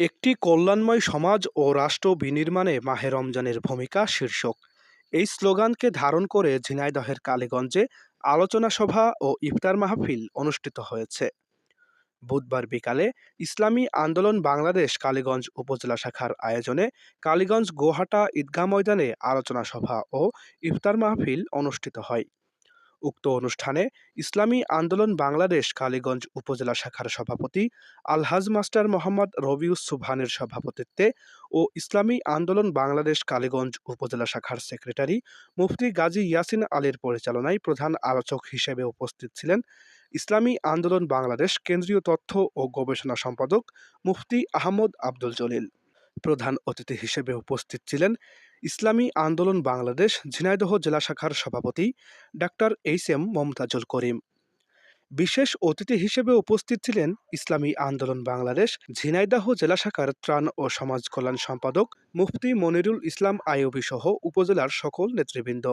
একটি কল্যাণময় সমাজ ও রাষ্ট্র বিনির্মাণে মাহে রমজানের ভূমিকা শীর্ষক। এই স্লোগানকে ধারণ করে ঝিনাইদহের কালীগঞ্জে আলোচনা সভা ও ইফতার মাহফিল অনুষ্ঠিত হয়েছে। বুধবার বিকালে ইসলামী আন্দোলন বাংলাদেশ কালীগঞ্জ উপজেলা শাখার আয়োজনে কালীগঞ্জ গোহাটা ঈদগাহ ময়দানে আলোচনা সভা ও ইফতার মাহফিল অনুষ্ঠিত হয়। উক্ত অনুষ্ঠানে ইসলামী আন্দোলন বাংলাদেশ কালীগঞ্জ উপজেলা শাখার সভাপতি আলহাজ মাস্টার মোহাম্মদ রবিউস সুবহানের সভাপতিত্বে ও ইসলামী আন্দোলন বাংলাদেশ কালীগঞ্জ উপজেলা শাখার সেক্রেটারি মুফতি গাজী ইয়াসিন আলীর পরিচালনায় প্রধান আলোচক হিসেবে উপস্থিত ছিলেন ইসলামী আন্দোলন বাংলাদেশ কেন্দ্রীয় তথ্য ও গবেষণা সম্পাদক মুফতি আহমদ আব্দুল জলিল। প্রধান অতিথি হিসেবে উপস্থিত ছিলেন ইসলামী আন্দোলন বাংলাদেশ ঝিনাইদহ জেলা শাখার সভাপতি ডাক্তার এইচ এম মমতাজুল করিম। বিশেষ অতিথি হিসেবে উপস্থিত ছিলেন ইসলামী আন্দোলন বাংলাদেশ ঝিনাইদাহ জেলা শাখার ত্রাণ ও সমাজ কল্যাণ সম্পাদক মুফতি মনিরুল ইসলাম আইয়ুবী সহ উপজেলার সকল নেতৃবৃন্দ।